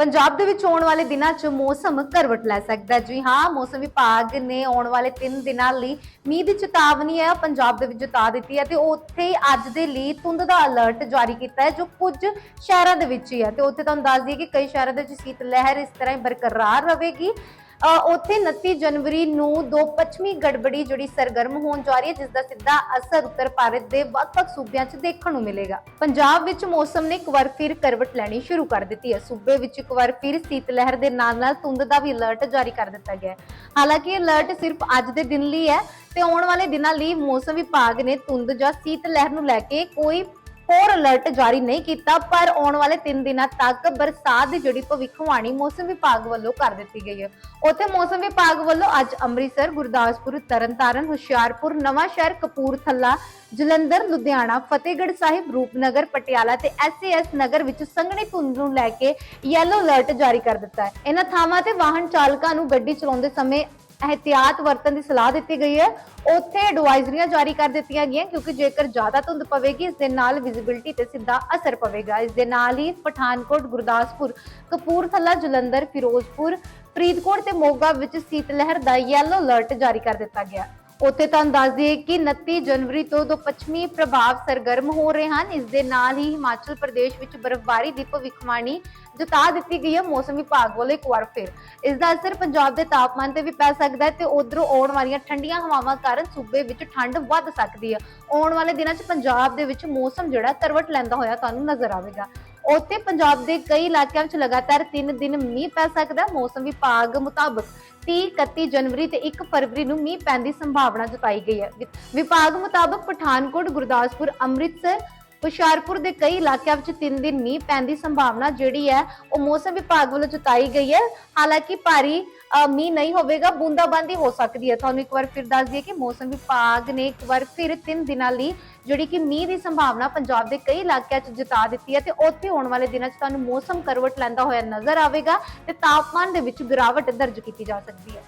ਪੰਜਾਬ ਦੇ ਵਿੱਚ ਆਉਣ ਵਾਲੇ ਦਿਨਾਂ 'ਚ ਮੌਸਮ ਕਰਵਟ ਲੈ ਸਕਦਾ ਹੈ। ਜੀ ਹਾਂ, ਮੌਸਮ ਵਿਭਾਗ ਨੇ ਆਉਣ ਵਾਲੇ 3 ਦਿਨਾਂ ਲਈ ਮੀਂਹ ਦੀ ਚੇਤਾਵਨੀ ਹੈ, ਪੰਜਾਬ ਦੇ ਵਿੱਚ ਜਤਾ ਦਿੱਤੀ ਹੈ ਤੇ ਉੱਥੇ ਅੱਜ ਦੇ ਲਈ ਧੁੰਦ ਦਾ ਅਲਰਟ ਜਾਰੀ ਕੀਤਾ ਹੈ, ਜੋ ਕੁਝ ਸ਼ਹਿਰਾਂ ਦੇ ਵਿੱਚ ਹੀ ਹੈ। ਤੇ ਉੱਥੇ ਤੁਹਾਨੂੰ ਦੱਸ ਦਈਏ ਕਿ ਕਈ ਸ਼ਹਿਰਾਂ ਦੇ ਵਿੱਚ ਸੀਤ ਲਹਿਰ ਇਸ ਤਰ੍ਹਾਂ ਹੀ ਬਰਕਰਾਰ ਰਹੇਗੀ। ਉੱਥੇ 29 ਜਨਵਰੀ ਨੂੰ ਦੋ ਪੱਛਮੀ ਗੜਬੜੀ ਜਿਹੜੀ ਸਰਗਰਮ ਹੋਣ ਜਾ ਰਹੀ ਹੈ ਜਿਸ ਦਾ ਸਿੱਧਾ ਅਸਰ ਉੱਤਰ ਭਾਰਤ ਦੇ ਵੱਖ-ਵੱਖ ਸੂਬਿਆਂ 'ਚ ਦੇਖਣ ਨੂੰ ਮਿਲੇਗਾ। ਪੰਜਾਬ ਵਿੱਚ ਮੌਸਮ ਨੇ ਇੱਕ ਵਾਰ ਫਿਰ ਕਰਵਟ ਲੈਣੀ ਸ਼ੁਰੂ ਕਰ ਦਿੱਤੀ ਹੈ। ਸੂਬੇ ਵਿੱਚ ਇੱਕ ਵਾਰ ਫਿਰ ਸੀਤ ਲਹਿਰ ਦੇ ਨਾਲ-ਨਾਲ ਧੁੰਦ ਦਾ ਵੀ ਅਲਰਟ ਜਾਰੀ ਕਰ ਦਿੱਤਾ ਗਿਆ ਹੈ। ਹਾਲਾਂਕਿ ਅਲਰਟ ਸਿਰਫ ਅੱਜ ਦੇ ਦਿਨ ਲਈ ਹੈ ਤੇ ਆਉਣ ਵਾਲੇ ਦਿਨਾਂ ਲਈ ਮੌਸਮ ਵਿਭਾਗ ਨੇ ਧੁੰਦ ਜਾਂ ਸੀਤ ਲਹਿਰ ਨੂੰ ਲੈ ਕੇ ਕੋਈ ਹੋਰ ਅਲਰਟ ਜਾਰੀ ਨਹੀਂ ਕੀਤਾ, ਪਰ ਆਉਣ ਵਾਲੇ 3 ਦਿਨਾਂ ਤੱਕ ਬਰਸਾਤ ਦੀ ਜਿਹੜੀ ਭਵਿੱਖਬਾਣੀ ਮੌਸਮ ਵਿਭਾਗ ਵੱਲੋਂ ਕਰ ਦਿੱਤੀ ਗਈ ਹੈ। ਉੱਥੇ ਮੌਸਮ ਵਿਭਾਗ ਵੱਲੋਂ ਅੱਜ ਅੰਮ੍ਰਿਤਸਰ, ਗੁਰਦਾਸਪੁਰ, ਤਰਨਤਾਰਨ, ਹੁਸ਼ਿਆਰਪੁਰ, ਨਵਾਂ ਸ਼ਹਿਰ, ਕਪੂਰਥਲਾ, ਜਲੰਧਰ, ਲੁਧਿਆਣਾ, ਫਤਿਹਗੜ੍ਹ ਸਾਹਿਬ, ਰੂਪਨਗਰ, ਪਟਿਆਲਾ ਤੇ ਐਸਏਐਸ ਨਗਰ ਵਿੱਚ ਸੰਘਣੀ ਧੁੰਦ ਨੂੰ ਲੈ ਕੇ ਯੈਲੋ ਅਲਰਟ ਜਾਰੀ ਕਰ ਦਿੱਤਾ ਹੈ। ਇਹਨਾਂ ਥਾਵਾਂ ਤੇ ਵਾਹਨ ਚਾਲਕਾਂ ਨੂੰ ਗੱਡੀ ਚਲਾਉਂਦੇ ਸਮੇਂ ਅਹਤਿਆਤ ਵਰਤਣ ਦੀ ਸਲਾਹ ਦਿੱਤੀ ਗਈ ਹੈ ਉੱਥੇ ਐਡਵਾਈਜ਼ਰੀਆਂ ਜਾਰੀ ਕਰ ਦਿੱਤੀਆਂ ਗਈਆਂ ਕਿਉਂਕਿ ਜੇਕਰ ਜ਼ਿਆਦਾ ਧੁੰਦ ਪਵੇਗੀ ਇਸ ਦੇ ਨਾਲ ਵਿਜ਼ਿਬਿਲਟੀ ਤੇ ਸਿੱਧਾ ਅਸਰ ਪਵੇਗਾ ਇਸ ਦੇ ਨਾਲ ਹੀ ਪਠਾਨਕੋਟ ਗੁਰਦਾਸਪੁਰ ਕਪੂਰਥਲਾ ਜਲੰਧਰ ਫਿਰੋਜ਼ਪੁਰ ਫਰੀਦਕੋਟ ਤੇ ਮੋਗਾ ਵਿੱਚ ਸੀਤ ਲਹਿਰ ਦਾ ਯੈਲੋ ਅਲਰਟ ਜਾਰੀ ਕਰ ਦਿੱਤਾ ਗਿਆ ਉੱਥੇ ਤੁਹਾਨੂੰ ਦੱਸ ਦਈਏ ਕਿ 29 ਜਨਵਰੀ ਤੋਂ ਦੋ ਪੱਛਮੀ ਪ੍ਰਭਾਵ ਸਰਗਰਮ ਹੋ ਰਹੇ ਹਨ। ਇਸ ਦੇ ਨਾਲ ਹੀ ਹਿਮਾਚਲ ਪ੍ਰਦੇਸ਼ ਵਿੱਚ ਬਰਫ਼ਬਾਰੀ ਦੀ ਭਵਿੱਖਬਾਣੀ ਜਤਾ ਦਿੱਤੀ ਗਈ ਹੈ। ਮੌਸਮ ਵਿਭਾਗ ਵੱਲੋਂ ਇੱਕ ਵਾਰ ਫਿਰ ਇਸ ਦਾ ਅਸਰ ਪੰਜਾਬ ਦੇ ਤਾਪਮਾਨ ਤੇ ਵੀ ਪੈ ਸਕਦਾ ਹੈ ਤੇ ਉਧਰੋਂ ਆਉਣ ਵਾਲੀਆਂ ਠੰਡੀਆਂ ਹਵਾਵਾਂ ਕਾਰਨ ਸੂਬੇ ਵਿੱਚ ਠੰਡ ਵੱਧ ਸਕਦੀ ਹੈ। ਆਉਣ ਵਾਲੇ ਦਿਨਾਂ 'ਚ ਪੰਜਾਬ ਦੇ ਵਿੱਚ ਮੌਸਮ ਜਿਹੜਾ ਕਰਵਟ ਲੈਂਦਾ ਹੋਇਆ ਤੁਹਾਨੂੰ ਨਜ਼ਰ ਆਵੇਗਾ। ਉੱਥੇ ਪੰਜਾਬ ਦੇ ਕਈ ਇਲਾਕਿਆਂ ਵਿੱਚ ਲਗਾਤਾਰ 3 ਦਿਨ ਮੀਂਹ ਪੈ ਸਕਦਾ ਮੌਸਮ ਵਿਭਾਗ ਮੁਤਾਬਕ 30 31 ਜਨਵਰੀ ਤੇ 1 ਫਰਵਰੀ ਨੂੰ ਮੀਂਹ ਪੈਣ ਦੀ ਸੰਭਾਵਨਾ ਜਤਾਈ ਗਈ ਹੈ। ਵਿਭਾਗ ਮੁਤਾਬਕ ਪਠਾਨਕੋਟ, ਗੁਰਦਾਸਪੁਰ, ਅੰਮ੍ਰਿਤਸਰ ਹੁਸ਼ਿਆਰਪੁਰ ਦੇ ਕਈ ਇਲਾਕਿਆਂ ਵਿੱਚ 3 ਦਿਨ ਮੀਂਹ ਪੈਣ ਦੀ ਸੰਭਾਵਨਾ ਜਿਹੜੀ ਹੈ, ਉਹ ਮੌਸਮ ਵਿਭਾਗ ਵੱਲੋਂ ਜਤਾਈ ਗਈ ਹੈ। ਹਾਲਾਂਕਿ ਭਾਰੀ ਮੀਂਹ ਨਹੀਂ ਹੋਵੇਗਾ, ਬੂੰਦਾਬਾਂਦੀ ਹੋ ਸਕਦੀ ਹੈ। ਤੁਹਾਨੂੰ ਇੱਕ ਵਾਰ ਫਿਰ ਦੱਸ ਦਈਏ ਕਿ ਮੌਸਮ ਵਿਭਾਗ ਨੇ ਇੱਕ ਵਾਰ ਫਿਰ 3 ਦਿਨਾਂ ਲਈ ਜਿਹੜੀ ਕਿ ਮੀਂਹ ਦੀ ਸੰਭਾਵਨਾ ਪੰਜਾਬ ਦੇ ਕਈ ਇਲਾਕਿਆਂ 'ਚ ਜਤਾ ਦਿੱਤੀ ਹੈ ਤੇ ਉੱਥੇ ਆਉਣ ਵਾਲੇ ਦਿਨਾਂ 'ਚ ਤੁਹਾਨੂੰ ਮੌਸਮ ਕਰਵਟ ਲੈਂਦਾ ਹੋਇਆ ਨਜ਼ਰ ਆਵੇਗਾ ਤੇ ਤਾਪਮਾਨ ਦੇ ਵਿੱਚ ਗਿਰਾਵਟ ਦਰਜ ਕੀਤੀ ਜਾ ਸਕਦੀ ਹੈ।